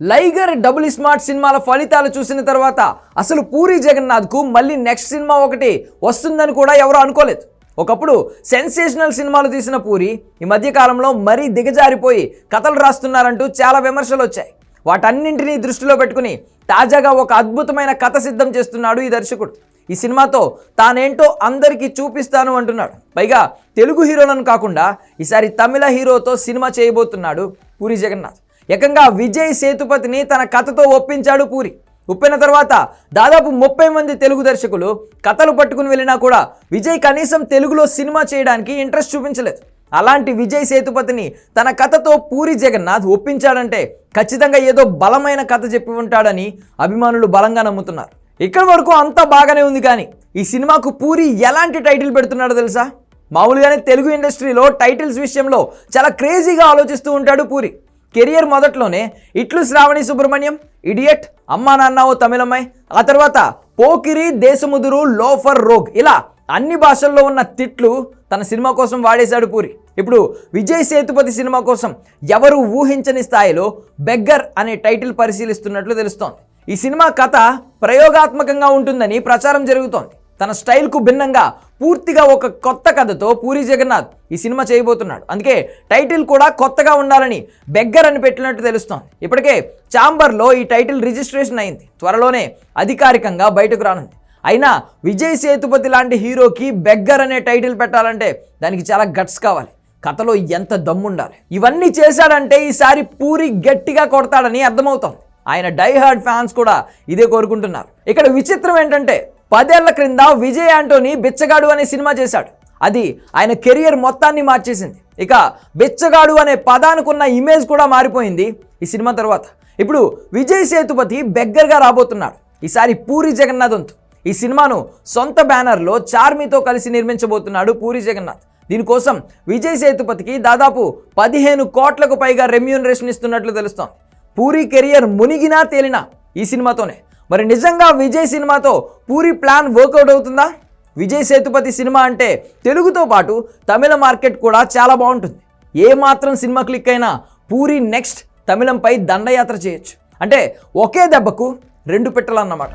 లైగర్ double smart సినిమాల ఫలితాలు చూసిన తర్వాత అసలు పూరి జగన్నాథ్కు మళ్ళీ నెక్స్ట్ సినిమా ఒకటి వస్తుందని కూడా ఎవరు అనుకోలేదు. ఒకప్పుడు సెన్సేషనల్ సినిమాలు తీసిన పూరి ఈ మధ్యకాలంలో మరీ దిగజారిపోయి కథలు రాస్తున్నారంటూ చాలా విమర్శలు వచ్చాయి. వాటన్నింటినీ దృష్టిలో పెట్టుకుని తాజాగా ఒక అద్భుతమైన కథ సిద్ధం చేస్తున్నాడు ఈ దర్శకుడు. ఈ సినిమాతో తానేంటో అందరికీ చూపిస్తాను అంటున్నాడు. పైగా తెలుగు హీరోలను కాకుండా ఈసారి తమిళ హీరోతో సినిమా చేయబోతున్నాడు పూరి జగన్నాథ్. ఏకంగా విజయ్ సేతుపతిని తన కథతో ఒప్పించాడు పూరి. ఒప్పిన తర్వాత దాదాపు ముప్పై మంది తెలుగు దర్శకులు కథలు పట్టుకుని వెళ్ళినా కూడా విజయ్ కనీసం తెలుగులో సినిమా చేయడానికి ఇంట్రెస్ట్ చూపించలేదు. అలాంటి విజయ్ సేతుపతిని తన కథతో పూరి జగన్నాథ్ ఒప్పించాడంటే ఖచ్చితంగా ఏదో బలమైన కథ చెప్పి ఉంటాడని అభిమానులు బలంగా నమ్ముతున్నారు. ఇక్కడి వరకు అంతా బాగానే ఉంది కానీ ఈ సినిమాకు పూరి ఎలాంటి టైటిల్ పెడుతున్నాడో తెలుసా? మామూలుగానే తెలుగు ఇండస్ట్రీలో టైటిల్స్ విషయంలో చాలా క్రేజీగా ఆలోచిస్తూ ఉంటాడు పూరి. కెరియర్ మొదట్లోనే ఇట్లు శ్రావణి సుబ్రహ్మణ్యం ఇడియట్ అమ్మా నాన్న ఓ తమిళమ్మాయి ఆ తర్వాత పోకిరి దేశముదురు లోఫర్ రోగ్. ఇలా అన్ని భాషల్లో ఉన్న తిట్లు తన సినిమా కోసం వాడేశాడు పూరి. ఇప్పుడు విజయ్ సేతుపతి సినిమా కోసం ఎవరు ఊహించని స్థాయిలో బెగ్గర్ అనే టైటిల్ పరిశీలిస్తున్నట్లు తెలుస్తోంది. ఈ సినిమా కథ ప్రయోగాత్మకంగా ఉంటుందని ప్రచారం జరుగుతోంది. తన స్టైల్కు భిన్నంగా పూర్తిగా ఒక కొత్త కథతో పూరి జగన్నాథ్ ఈ సినిమా చేయబోతున్నాడు. అందుకే టైటిల్ కూడా కొత్తగా ఉండాలని బెగ్గర్ అని పెట్టినట్టు తెలుస్తోంది. ఇప్పటికే చాంబర్లో ఈ టైటిల్ రిజిస్ట్రేషన్ అయింది. త్వరలోనే అధికారికంగా బయటకు రానుంది. అయినా విజయ్ సేతుపతి లాంటి హీరోకి బెగ్గర్ అనే టైటిల్ పెట్టాలంటే దానికి చాలా గట్స్ కావాలి. కథలో ఎంత దమ్ముండాలి. ఇవన్నీ చేశాడంటే ఈసారి పూరి గట్టిగా కొడతాడని అర్థమవుతోంది. ఆయన డైహార్డ్ ఫ్యాన్స్ కూడా ఇదే కోరుకుంటున్నారు. ఇక్కడ విచిత్రం ఏంటంటే పదేళ్ళ క్రింద విజయ్ యాంటోనీ బిచ్చగాడు అనే సినిమా చేశాడు. అది ఆయన కెరియర్ మొత్తాన్ని మార్చేసింది. ఇక బిచ్చగాడు అనే పదానికున్న ఇమేజ్ కూడా మారిపోయింది ఈ సినిమా తర్వాత. ఇప్పుడు విజయ్ సేతుపతి బెగ్గర్గా రాబోతున్నాడు. ఈసారి పూరి జగన్నాథ్ ఈ సినిమాను సొంత బ్యానర్లో చార్మితో కలిసి నిర్మించబోతున్నాడు పూరి జగన్నాథ్. దీనికోసం విజయ్ సేతుపతికి దాదాపు పదిహేను కోట్లకు పైగా రెమ్యూనరేషన్ ఇస్తున్నట్లు తెలుస్తోంది. పూరి కెరియర్ మునిగినా తేలినా ఈ సినిమాతోనే. మరి నిజంగా విజయ్ సినిమాతో పూరి ప్లాన్ వర్కౌట్ అవుతుందా? విజయ్ సేతుపతి సినిమా అంటే తెలుగుతో పాటు తమిళ మార్కెట్ కూడా చాలా బాగుంటుంది. ఏ మాత్రం సినిమా క్లిక్ అయినా పూరి నెక్స్ట్ తమిళంపై దండయాత్ర చేయొచ్చు. అంటే ఒకే దెబ్బకు రెండు పెట్టలన్నమాట.